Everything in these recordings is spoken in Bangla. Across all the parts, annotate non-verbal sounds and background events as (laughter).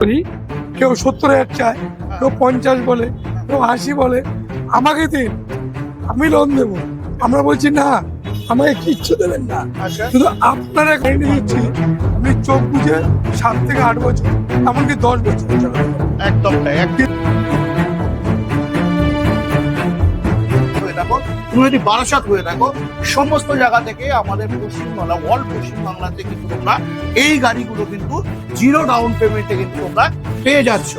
করি। কেউ সত্তর হাজার চায় কেউ পঞ্চাশ বলে কেউ আশি বলে আমাকে দিন আমি লোন দেবো। আমরা বলছি না আমাকে কিচ্ছু দেবেন না। আচ্ছা। শুধু আপনারা গাড়ি দিচ্ছি আপনি চোখ বুঝে সাত থেকে আট বছর এমনকি দশ বছর একদম একদিন তুমি যদি বারাসাত হয়ে থাকো সমস্ত জায়গা থেকে আমাদের পশ্চিমবাংলা অল পশ্চিমবাংলাতে কিন্তু তোমরা এই গাড়িগুলো কিন্তু জিরো ডাউন পেমেন্টে কিন্তু তোমরা পেয়ে যাচ্ছ।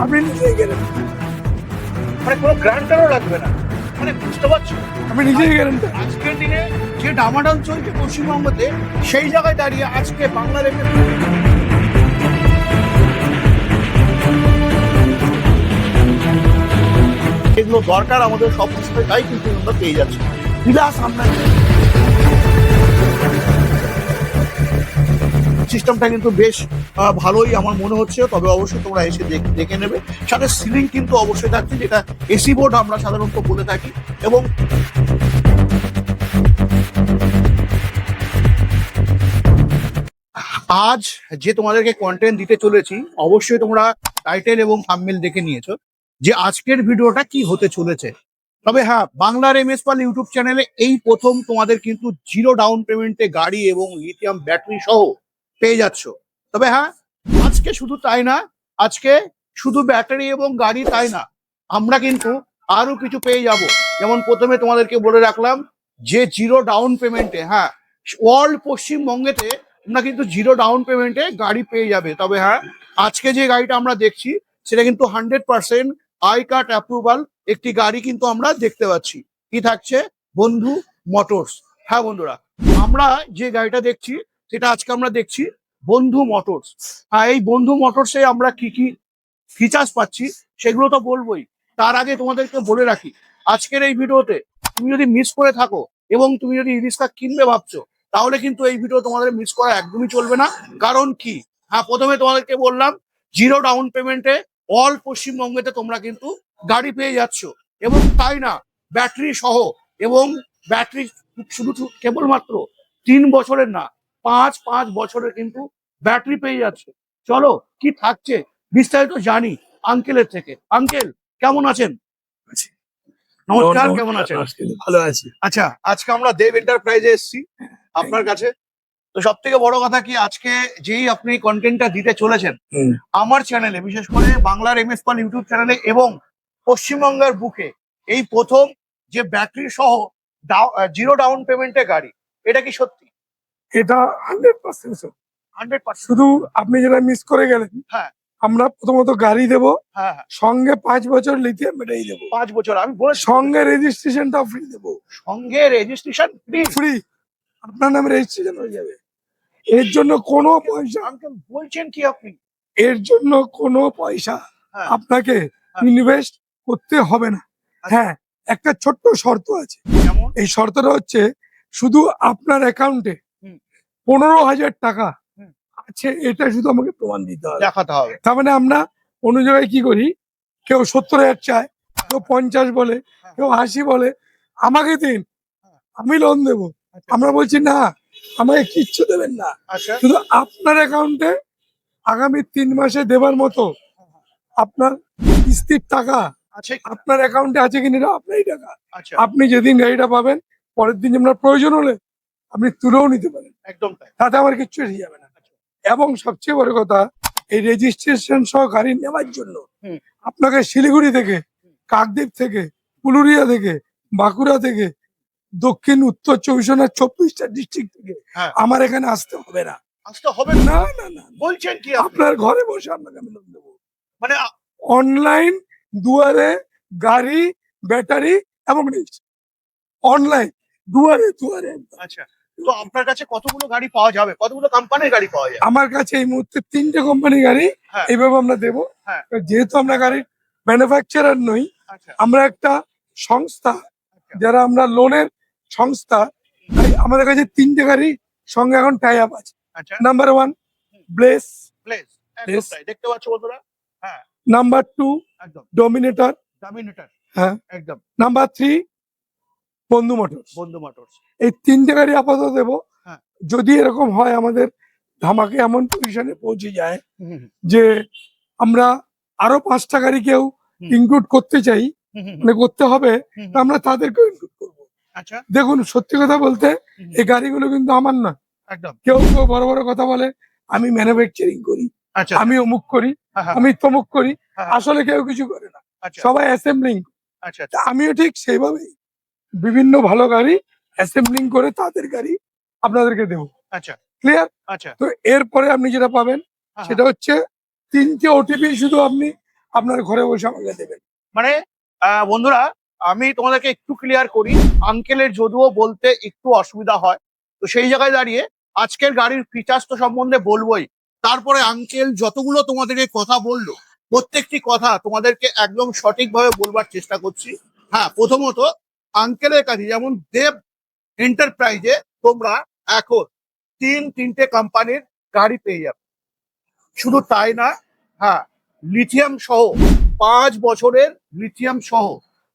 আপনি নিজেই গেলেন মানে কোনো গ্রান্টারও লাগবে না। মানে বুঝতে পারছ? আপনি নিজেই গেলেন আজকের দিনে যে ডামাডাল চলছে পশ্চিমবঙ্গতে সেই জায়গায় দাঁড়িয়ে আজকে বাংলা রেখে এগুলো দরকার আমাদের সব সময় তাই কিন্তু আমরা পেয়ে যাচ্ছি। বিলাস আমরা সিস্টেমটা কিন্তু বেশ ভালোই আমার মনে হচ্ছে, তবে অবশ্যই তোমরা এসে দেখে নেবে। সাথে সিলিং কিন্তু অবশ্যই থাকছে, যেটা এসি বোর্ড আমরা সাধারণত বলে থাকি। এবং আজ যে তোমাদেরকে কন্টেন্ট দিতে চলেছি, অবশ্যই তোমরা টাইটেল এবং থাম্বনেল দেখে নিয়েছো যে আজকের ভিডিওটা কি হতে চলেছে। তবে হ্যাঁ বাংলার এমএস পাল ইউটিউব চ্যানেলে এই প্রথম তোমাদের কিন্তু জিরো ডাউন পেমেন্টে গাড়ি এবং লিথিয়াম ব্যাটারি সহ পেয়ে যাচ্ছ। তবে হ্যাঁ আজকে শুধু তাই না, আজকে শুধু ব্যাটারি এবং গাড়ি তাই না, আমরা কিন্তু আরও কিছু পেয়ে যাব। যেমন প্রথমে তোমাদেরকে বলে রাখলাম যে জিরো ডাউন পেমেন্টে হ্যাঁ ওয়ার্ল্ড পশ্চিমবঙ্গেতে তোমরা কিন্তু জিরো ডাউন পেমেন্টে গাড়ি পেয়ে যাবে। তবে হ্যাঁ আজকে যে গাড়িটা আমরা দেখছি, সেটা কিন্তু hundred percent I card approval একটি গাড়ি কিন্তু আমরা দেখতে পাচ্ছি। কি থাকছে? বন্ধু মোটরস। হ্যাঁ বন্ধুরা, আমরা যে গাড়িটা দেখছি, সেটা আজকে আমরা দেখছি বন্ধু মোটরস। হ্যাঁ এই বন্ধু মোটরসে আমরা কি কি ফিচার্স পাচ্ছি, সেগুলো তো বলবোই। তার আগে তোমাদেরকে বলে রাখি, আজকের এই ভিডিওতে তুমি যদি মিস করে থাকো এবং তুমি যদি ইরিক্সা কিনবে ভাবছ তাহলে কিন্তু এই ভিডিও তোমাদের মিস করা একদমই চলবে না। কারণ কি? হ্যাঁ প্রথমে তোমাদেরকে বললাম জিরো ডাউন পেমেন্টে অল পশ্চিমবঙ্গেতে তোমরা কিন্তু গাড়ি পেয়ে যাচ্ছ। এবং তাই না ব্যাটারি সহ এবং ব্যাটারি শুধু কেবলমাত্র তিন বছরের না পাঁচ পাঁচ বছরের কিন্তু ব্যাটারি পেয়ে যাচ্ছে। চলো কি থাকছে? বিস্তারিত জানি আঙ্কেলের থেকে। আঙ্কেল কেমন আছেন? নমস্কার কেমন আছেন? ভালো আছি। আচ্ছা আজকে আমরা দেব এন্টারপ্রাইজে এসেছি। আপনার কাছে? তো সব থেকে বড় কথা কি আজকে যেই আপনি কন্টেন্টটা দিতে চলেছেন আমার চ্যানেলে বিশেষ করে বাংলার এম এস পাল ইউটিউব চ্যানেলে এবং পশ্চিমবঙ্গের বুকে এই প্রথম যে ব্যাটারি সহ জিরো ডাউন পেমেন্টে গাড়ি এটা কি সত্যি? এটা হান্ড্রেড পার্সেন্ট হান্ড্রেড পার্সেন্ট শুধু আপনি যেটা মিস করে গেলেন হ্যাঁ। আমরা প্রথমত গাড়ি দেবো হ্যাঁ হ্যাঁ। সঙ্গে পাঁচ বছর লিথিয়াম ব্যাটারি দেবো। পাঁচ বছর আমি বলেছি। সঙ্গে রেজিস্ট্রেশনটা ফ্রি দেবো। সঙ্গে রেজিস্ট্রেশন ফ্রি ফ্রি আপনার নামে রেজিস্ট্রেশন হয়ে যাবে এর জন্য কোনো পয়সা আঙ্কেল বলছেন কি আপনি এর জন্য কোনো পয়সা হ্যাঁ। আপনাকে হ্যাঁ। ইনভেস্ট করতে হবে না হ্যাঁ একটা ছোট্ট শর্ত আছে এই শর্তটা হচ্ছে শুধু আপনার অ্যাকাউন্টে পনেরো হাজার টাকা আছে এটা শুধু আমাকে প্রমাণ দিতে হবে দেখাতে হবে তার মানে আমরা অন্য জায়গায় কি করি কেউ সত্তর হাজার চায় কেউ পঞ্চাশ বলে হ্যাঁ। কেউ আশি বলে আমাকে দিন হ্যাঁ। আমি লোন দেবো আচ্ছা। আমরা বলছি না আমাকে কিচ্ছু দেবেন না। আচ্ছা। শুধু আপনার অ্যাকাউন্টে আগামী তিন মাসে দেবার মতো আপনার কিস্তির টাকা আচ্ছা। আপনার অ্যাকাউন্টে আছে কিনা এটা আপনারই টাকা। আচ্ছা। আপনি যেদিন গাড়িটা পাবেন পরের দিন আপনার প্রয়োজন হলে আপনি তুলেও নিতে পারেন। একদম তাতে আমার কিচ্ছু এসে যাবে না। এবং সবচেয়ে বড় কথা এই রেজিস্ট্রেশন সহ গাড়ি নেওয়ার জন্য আপনাকে শিলিগুড়ি থেকে কাকদ্বীপ থেকে পুলুরিয়া থেকে বাঁকুড়া থেকে দক্ষিণ উত্তর চব্বিশ পরগনা চব্বিশটা ডিস্ট্রিক্ট থেকে হ্যাঁ। আমার এখানে আসতে হবে না। আসতে হবে না? না না না বলছেন কি আপনার ঘরে বসে আপনাকে আমি লোন দেবো। মানে অনলাইন দুয়ারে গাড়ি ব্যাটারি এবং অনলাইন দুয়ারে দুয়ারে। আচ্ছা তো আপনার কাছে কতগুলো গাড়ি পাওয়া যাবে? কতগুলো কোম্পানির গাড়ি পাওয়া যাবে আমার কাছে এই মুহূর্তে তিনটে কোম্পানি গাড়ি হ্যাঁ। এইভাবে আমরা দেবো। হ্যাঁ। যেহেতু আমরা গাড়ির ম্যানুফ্যাকচারার নই আচ্ছা। আমরা একটা সংস্থা আচ্ছা। যারা আমরা লোনের সংস্থা আমাদের কাছে তিনটে গাড়ি সঙ্গে এখন টাই আপ আছে। নাম্বার ওয়ান ব্লেস. দেখতে পাচ্ছ বন্ধুরা? হ্যাঁ। নাম্বার টু একদম। ডোমিনেটর ডামিনেটার হ্যাঁ। একদম। Number three Bandhu motors Bandhu motors এই তিনটে গাড়ি আপাতত দেবো। হ্যাঁ। যদি এরকম হয় আমাদের ধামাকে এমন পজিশনে পৌঁছে যায় যে আমরা আরও পাঁচটা গাড়ি কেউ ইনক্লুড করতে চাই মানে করতে হবে আমরা তাদেরকেও ইনক্লুড আচ্ছা। দেখুন সত্যি কথা বলতে এই গাড়িগুলো কিন্তু আমার না একদম। কেউ কেউ বড় বড় কথা বলে আমি ম্যানুফ্যাকচারিং করি আচ্ছা আমি অমুক করি হ্যাঁ, হ্যাঁ, আমি তমুক করি হ্যাঁ, আসলে কেউ কিছু করে না। আচ্ছা। সবাই অ্যাসেম্বলিং আচ্ছা আচ্ছা। আমিও ঠিক সেইভাবেই বিভিন্ন ভালো গাড়ি অ্যাসেম্বলিং করে তাদের গাড়ি আপনাদেরকে দেবো। আচ্ছা। ক্লিয়ার আচ্ছা। তো এরপরে আপনি যেটা পাবেন সেটা হচ্ছে তিনটে ওটিপি শুধু আপনি আপনার ঘরে বসে আমাকে দেবেন। মানে বন্ধুরা আমি তোমাদেরকে একটু ক্লিয়ার করি আঙ্কেলের যদিও বলতে একটু অসুবিধা হয়, তো সেই জায়গায় দাঁড়িয়ে আজকের গাড়ির ফিচার্স তো সম্বন্ধে বলবোই। তারপরে আঙ্কেল যতগুলো তোমাদেরকে কথা বলল, প্রত্যেকটি কথা তোমাদেরকে একদম সঠিকভাবে বলবার চেষ্টা করছি। হ্যাঁ প্রথমত আঙ্কেলের কাছে যেমন দেব এন্টারপ্রাইজে তোমরা এখন তিন, তিনটে কোম্পানির গাড়ি পেয়ে যাবে। শুধু তাই না হ্যাঁ লিথিয়াম সহ, পাঁচ বছরের লিথিয়াম সহ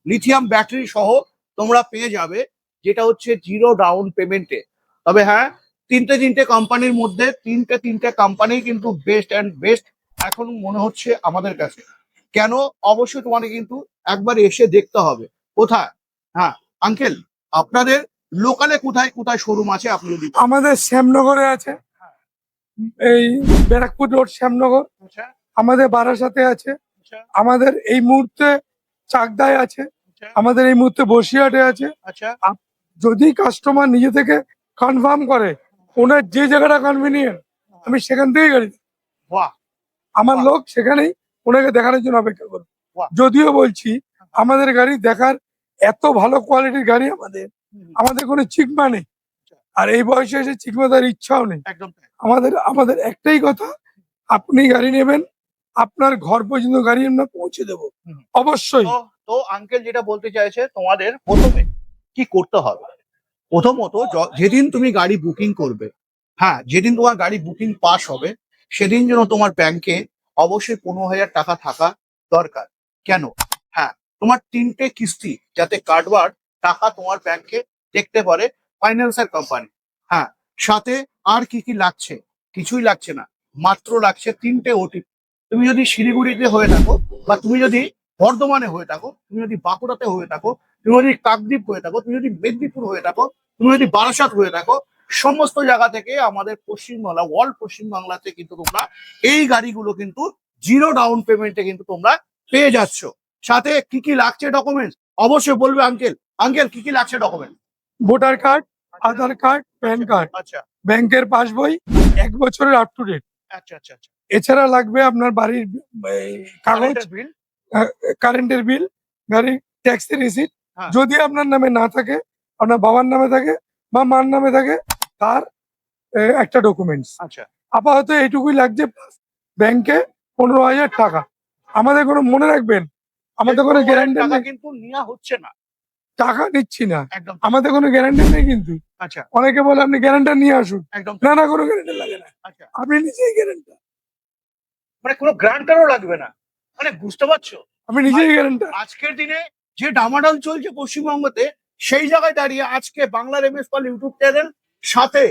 লিথিয়াম ব্যাটারি সহ তোমরা পেয়ে যাবে যেটা হচ্ছে জিরো ডাউন পেমেন্টে তবে হ্যাঁ তিনটে তিনটে কোম্পানির মধ্যে তিনটে তিনটে কোম্পানি কিন্তু বেস্ট অ্যান্ড বেস্ট এখন মনে হচ্ছে আমাদের কাছে। কেন? অবশ্যই তোমাকে কিন্তু একবার এসে দেখতে হবে। কোথায়? হ্যাঁ আঙ্কেল আপনাদের লোকালে কোথায় কোথায় শোরুম আছে আপনি যদি আমাদের শ্যামনগরে আছে। এই ব্যারাকপুর রোড শ্যামনগর। আচ্ছা। আমাদের বারাসাতে আছে। আচ্ছা। আমাদের এই মুহূর্তে চাকদায় আছে আচ্ছা। আমাদের এই মুহূর্তে বসিরহাটে আছে। আচ্ছা। যদি কাস্টমার নিজে থেকে কনফার্ম করে ওনার যে জায়গাটা কনভিনিয়েন্ট আমি সেখান থেকেই গাড়ি। আমার। লোক সেখানেই ওনাকে দেখানোর জন্য অপেক্ষা করবে। যদিও বলছি আমাদের গাড়ি দেখার এত ভালো কোয়ালিটির গাড়ি আমাদের আমাদের কোনো চিকমা নেই। আর এই বয়সে এসে চিকমা তার ইচ্ছাও নেই। আমাদের আমাদের একটাই কথা আপনি গাড়ি নেবেন আপনার ঘর পর্যন্ত গাড়ি আমরা পৌঁছে দেবো। অবশ্যই। তো আঙ্কেল যেটা বলতে চাইছে তোমাদের প্রথমে কি করতে হবে? প্রথমত যেদিন তুমি গাড়ি বুকিং করবে হ্যাঁ যেদিন তোমার গাড়ি বুকিং পাস হবে সেদিন যেন তোমার ব্যাংকে অবশ্যই পনেরো হাজার টাকা থাকা দরকার। কেন? হ্যাঁ তোমার তিনটে কিস্তি যাতে কাটবার টাকা তোমার ব্যাংকে দেখতে পারে ফাইন্যান্সার কোম্পানি হ্যাঁ সাথে আর কি কি লাগছে? কিছুই লাগছে না। মাত্র লাগছে তিনটে ওটিপি তুমি যদি শিলিগুড়িতে হয়ে থাকো বা তুমি যদি বর্ধমানে হয়ে থাকো তুমি যদি বাঁকুড়াতে হয়ে থাকো তুমি যদি কাকদ্বীপ হয়ে থাকো তুমি যদি মেদিনীপুর হয়ে থাকো তুমি যদি বারাসাত হয়ে থাকো সমস্ত জায়গা থেকে আমাদের পশ্চিমবাংলা ওয়ার্ল্ড পশ্চিমবাংলাতে কিন্তু তোমরা এই গাড়িগুলো কিন্তু জিরো ডাউন পেমেন্টে কিন্তু তোমরা পেয়ে যাচ্ছ। সাথে কি কি লাগছে ডকুমেন্টস অবশ্যই বলবে আঙ্কেল আঙ্কেল কি কি লাগছে document voter card Aadhaar card PAN card. আচ্ছা। ব্যাংকের পাসবই এক বছরের আপ টু ডেট আচ্ছা আচ্ছা আচ্ছা। এছাড়া লাগবে আপনার বাড়ির কাগজ বিল কারেন্টের বিল গাড়ির ট্যাক্সি রিসিট। যদি আপনার নামে না থাকে আপনার বাবার নামে থাকে বা মার নামে থাকে তার একটা ডকুমেন্টস আচ্ছা। আপাতত এইটুকুই লাগছে ব্যাংকে পনেরো হাজার টাকা। আমাদের কোনো মনে রাখবেন? আমাদের কোনো গ্যারান্টি কিন্তু নেওয়া হচ্ছে না। টাকা নিচ্ছি না। আমাদের কোনো গ্যারান্টি নেই কিন্তু। আচ্ছা। অনেকে বলে আপনি গ্যারান্টার নিয়ে আসুন। না না কোনো গ্যারান্টি লাগে না। আচ্ছা। আপনি নিজেই গ্যারান্টার মানে কোনো গ্রান্টারও লাগবে না। মানে বুঝতে পারছ? আপনি নিজেই গ্যারান্টার আজকের দিনে যে ডামাডাল চলছে পশ্চিমবঙ্গতে সেই জায়গায় দাঁড়িয়ে আজকে বাংলার এমএস পাল ইউটিউব চ্যানেল সাথে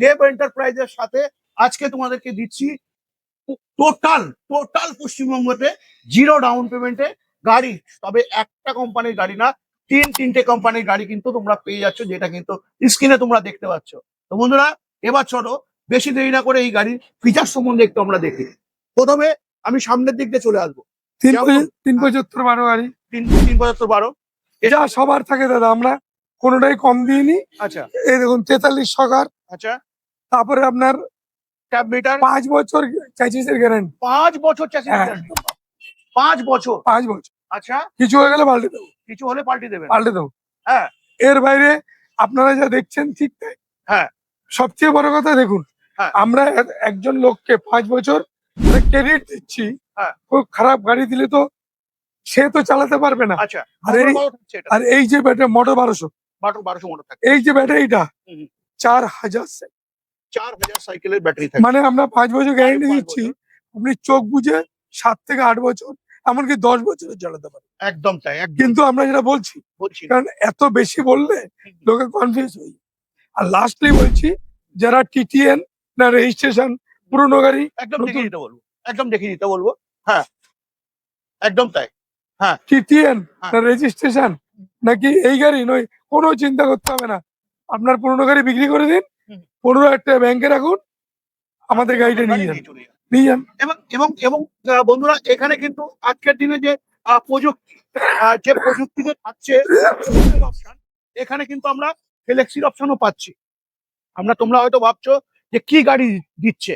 দেব এন্টারপ্রাইজের সাথে আজকে তোমাদেরকে দিচ্ছি টোটাল টোটাল পশ্চিমবঙ্গতে জিরো ডাউন পেমেন্টে গাড়ি। তবে একটা কোম্পানির গাড়ি না তিন তিনটে কোম্পানির গাড়ি কিন্তু তোমরা পেয়ে যাচ্ছ যেটা কিন্তু স্ক্রিনে তোমরা দেখতে পাচ্ছ। তো বন্ধুরা এবার চলো বেশি দেরি না করে এই গাড়ির ফিচার সম্বন্ধে একটু আমরা দেখি। প্রথমে আমি সামনের দিক দিয়ে চলে আসব। তিন পঁচাত্তর- বারো গাড়ি তিন তিন পঁচাত্তর বারো। যা সবার থাকে দাদা আমরা কোনোটাই কম দিইনি। আচ্ছা। এই দেখুন তেতাল্লিশ সকার। আচ্ছা। তারপরে আপনার ট্যাব মিটার? পাঁচ বছর চাইছিসের গ্যারান্টি পাঁচ বছর চাষি হ্যাঁ। পাঁচ বছর? পাঁচ বছর। আচ্ছা। কিছু হয়ে গেলে পাল্টে দেবো। কিছু হলে পাল্টে দেবেন। পাল্টে দেবো। হ্যাঁ। এর বাইরে আপনারা যা দেখছেন ঠিক তাই। হ্যাঁ। সবচেয়ে বড় কথা দেখুন হ্যাঁ। আমরা এক- একজন লোককে পাঁচ বছর ক্রেডিট দিচ্ছি। হ্যাঁ। খুব খারাপ গাড়ি দিলে তো সে তো চালাতে পারবে না। আচ্ছা আর এই- যে ব্যাটারি মোটর বারোশো। বারোশো মোটর এই যে ব্যাটারিটা। চার হাজার। চার হাজার সাইকেলের ব্যাটারি থাকে মানে আমরা পাঁচ বছর গ্যারেন্টি দিচ্ছি আপনি চোখ বুঝে সাত থেকে আট বছর এমনকি দশ বছরের চালাতে পারে একদম তাই কিন্তু আমরা যেটা বলছি বলছি কারণ এত বেশি বললে লোকে কনফিউজ হয়ে। আর লাস্টলি বলছি যারা টিটিএন না রেজিস্ট্রেশন পুরনো গাড়ি একদম দেখে দিতে বলব একদম দেখে দিতে বলব হ্যাঁ একদম তাই হ্যাঁ। রেজিস্ট্রেশন নাকি এই গাড়ি নয় কোনো চিন্তা করতে হবে না আপনার পুরনো গাড়ি বিক্রি করে দিন। পনেরো ব্যাংকে রাখুন আমাদের গাড়িটা নিয়ে যান নিয়ে যান। এবং এবং এবং বন্ধুরা এখানে কিন্তু আজকের দিনে যে প্রযুক্তি যে প্রযুক্তিতে এখানে কিন্তু আমরা ফ্লেক্সির অপশনও পাচ্ছি আমরা তোমরা হয়তো ভাবছ যে কি গাড়ি দিচ্ছে?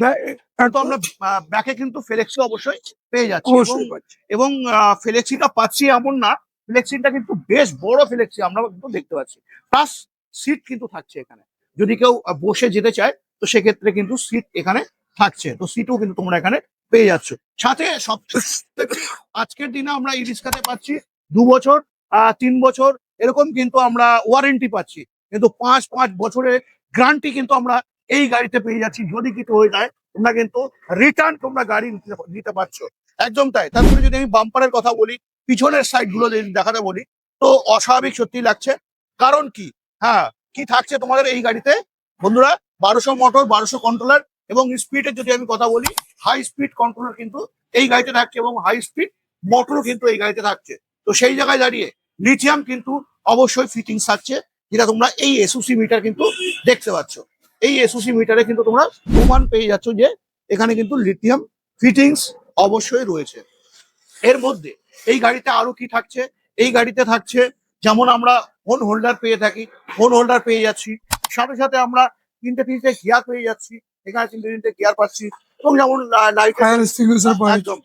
হ্যাঁ, কিন্তু আমরা ব্যাকে কিন্তু ফ্লেক্সি অবশ্যই পেয়ে যাচ্ছি। এবং ফ্লেক্সিটা পাচ্ছি। এমন না ফ্লেক্সিটা কিন্তু বেশ বড় ফ্লেক্সি আমরা কিন্তু দেখতে পাচ্ছি। প্লাস সিট কিন্তু থাকছে এখানে। যদি কেউ বসে যেতে চায় তো সেক্ষেত্রে কিন্তু সিট এখানে থাকছে। তো সিটও কিন্তু তোমরা এখানে পেয়ে যাচ্ছ। সাথে সব (laughs) আজকের দিনে আমরা ই রিক্সাতে পাচ্ছি দু বছর আহ, তিন বছর এরকম কিন্তু আমরা ওয়ারেন্টি পাচ্ছি। কিন্তু পাঁচ পাঁচ বছরের গ্রান্টি কিন্তু আমরা এই গাড়িতে পেয়ে যাচ্ছি। যদি কিছু হয়ে যায়, তোমরা কিন্তু রিটার্ন তোমরা গাড়ি নিতে- পারছ। একদম তাই। তারপরে যদি আমি বাম্পারের কথা বলি, পিছনের সাইডগুলো দেখাতে বলি, তো অস্বাভাবিক সত্যি লাগছে। কারণ কি? হ্যাঁ কি থাকছে তোমাদের এই গাড়িতে? বন্ধুরা, বারোশো মোটর বারোশো কন্ট্রোলার এবং স্পিডের যদি আমি কথা বলি হাই স্পিড কন্ট্রোলার কিন্তু এই গাড়িতে থাকছে এবং হাই স্পিড মোটরও কিন্তু এই গাড়িতে থাকছে। তো সেই জায়গায় দাঁড়িয়ে লিথিয়াম কিন্তু অবশ্যই ফিটিংস থাকছে, যেটা তোমরা এই এসওসি মিটার কিন্তু দেখতে পাচ্ছ। এই এসওসি মিটারে কিন্তু তোমরা প্রমাণ পেয়ে যাচ্ছ যে এখানে কিন্তু লিথিয়াম ফিটিংস অবশ্যই রয়েছে। এর মধ্যে এই গাড়িতে আরও কি থাকছে? এই গাড়িতে থাকছে যেমন আমরা ফোন হোল্ডার পেয়ে থাকি ফোন হোল্ডার পেয়ে যাচ্ছি। সাথে সাথে আমরা তিনটে তিনটে গিয়ার পেয়ে যাচ্ছি এখানে তিনটে তিনটে গিয়ার পাচ্ছি। এবং যেমন লাইট একদম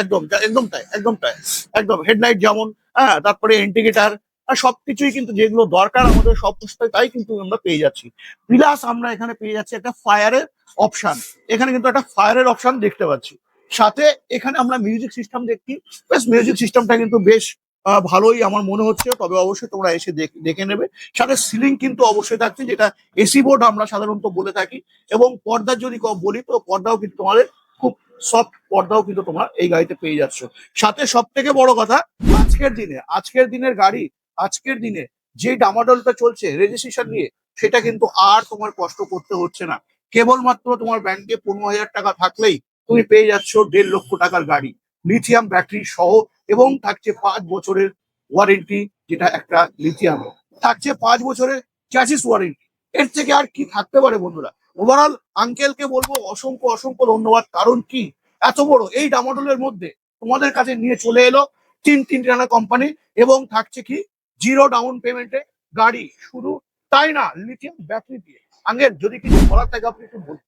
একদম একদম তাই একদম তাই একদম। হেডলাইট যেমন হ্যাঁ তারপরে ইন্ডিকেটার আর সবকিছুই কিন্তু যেগুলো দরকার আমাদের সব তাই কিন্তু আমরা পেয়ে যাচ্ছি। প্লাস আমরা এখানে পেয়ে যাচ্ছি একটা ফায়ারের অপশন এখানে কিন্তু একটা ফায়ারের অপশন দেখতে পাচ্ছি। সাথে এখানে আমরা মিউজিক সিস্টেম দেখছি। বেশ মিউজিক সিস্টেমটা কিন্তু বেশ ভালোই আমার মনে হচ্ছে। তবে অবশ্যই তোমরা এসে দেখ- নেবে। সাথে সিলিং কিন্তু অবশ্যই থাকছে, যেটা এসি বোর্ড আমরা সাধারণত বলে থাকি। এবং পর্দা যদি বলি, তো পর্দাও কিন্তু তোমাদের খুব সফট পর্দাও কিন্তু তোমরা এই গাড়িতে পেয়ে যাচ্ছ। সাথে সব থেকে বড় কথা, আজকের দিনে, আজকের দিনের গাড়ি আজকের দিনে যে ডামাডলটা চলছে রেজিস্ট্রেশন নিয়ে, সেটা কিন্তু আর তোমার কষ্ট করতে হচ্ছে না। কেবলমাত্র তোমার ব্যাংকে পনেরো হাজার টাকা থাকলেই তুমি পেয়ে যাচ্ছ দেড় লক্ষ টাকার গাড়ি। লিথিয়াম ব্যাটারি সহ, এবং থাকছে পাঁচ বছরের ওয়ারেন্টি যেটা একটা লিথিয়াম থাকছে পাঁচ বছরের চ্যাসিস ওয়ারেন্টি এর থেকে আর কি থাকতে পারে বন্ধুরা? ওভারঅল আঙ্কেলকে বলব অসংখ্য অসংখ্য ধন্যবাদ। কারণ কি? এত বড় এই ডামাডোলের মধ্যে তোমাদের কাছে নিয়ে চলে এলো তিন তিনটে নানা কোম্পানি এবং থাকছে কি? জিরো ডাউন পেমেন্টে গাড়ি শুধু তাই না? লিথিয়াম ব্যাটারি দিয়ে। আঙ্কেল যদি কিছু বলার থাকে আপনি একটু বলুন।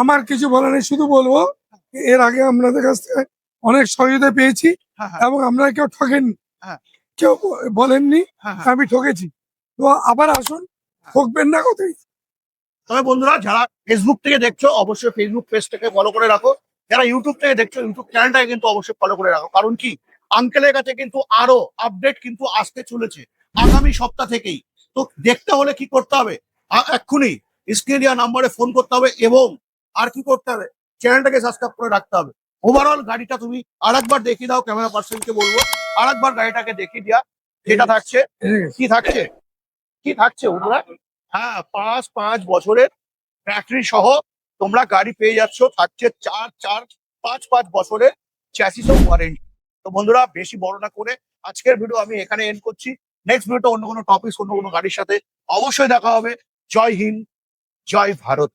আমার কিছু বলার নেই শুধু বলব এর আগে আপনাদের কাছ থেকে অনেক সহযোগিতা পেয়েছি হ্যাঁ হ্যাঁ। এবং আমরা কেউ ঠকেননি। হ্যাঁ। কেউ বলেননি আমি ঠকেছি। তো আবার আসুন ঠকবেন না কোথায়? তবে বন্ধুরা যারা ফেসবুক থেকে দেখছ অবশ্যই ফেসবুক পেজটাকে ফলো করে রাখো। যারা ইউটিউব থেকে দেখছ ইউটিউব চ্যানেলটাকে কিন্তু অবশ্যই ফলো করে রাখো। কারণ কি? আঙ্কেলের কাছে কিন্তু আরও আপডেট কিন্তু আসতে চলেছে আগামী সপ্তাহ থেকেই। তো দেখতে হলে কি করতে হবে? এক্ষুনি স্ক্রিন দেওয়া নাম্বারে ফোন করতে হবে এবং আর কি করতে হবে? চ্যানেলটাকে সাবস্ক্রাইব করে রাখতে হবে। ওভারঅল গাড়িটা তুমি আরেকবার দেখিয়ে দাও ক্যামেরা পার্সনকে বলব। আরেকবার গাড়িটাকে দেখিয়ে দিয়া যেটা থাকছে, কি থাকছে? কি থাকছে ওরা হ্যাঁ পাঁচ পাঁচ বছরের ব্যাটারি সহ তোমরা গাড়ি পেয়ে যাচ্ছ। থাকছে চার চার, পাঁচ পাঁচ বছরের চ্যাসিস ওয়ারেন্টি তো বন্ধুরা, বেশি বড় না করে আজকের ভিডিও আমি এখানে এন্ড করছি। নেক্সট ভিডিওটা অন্য কোনো টপিক অন্য কোনো গাড়ির সাথে অবশ্যই দেখা হবে। জয় হিন্দ, জয় ভারত।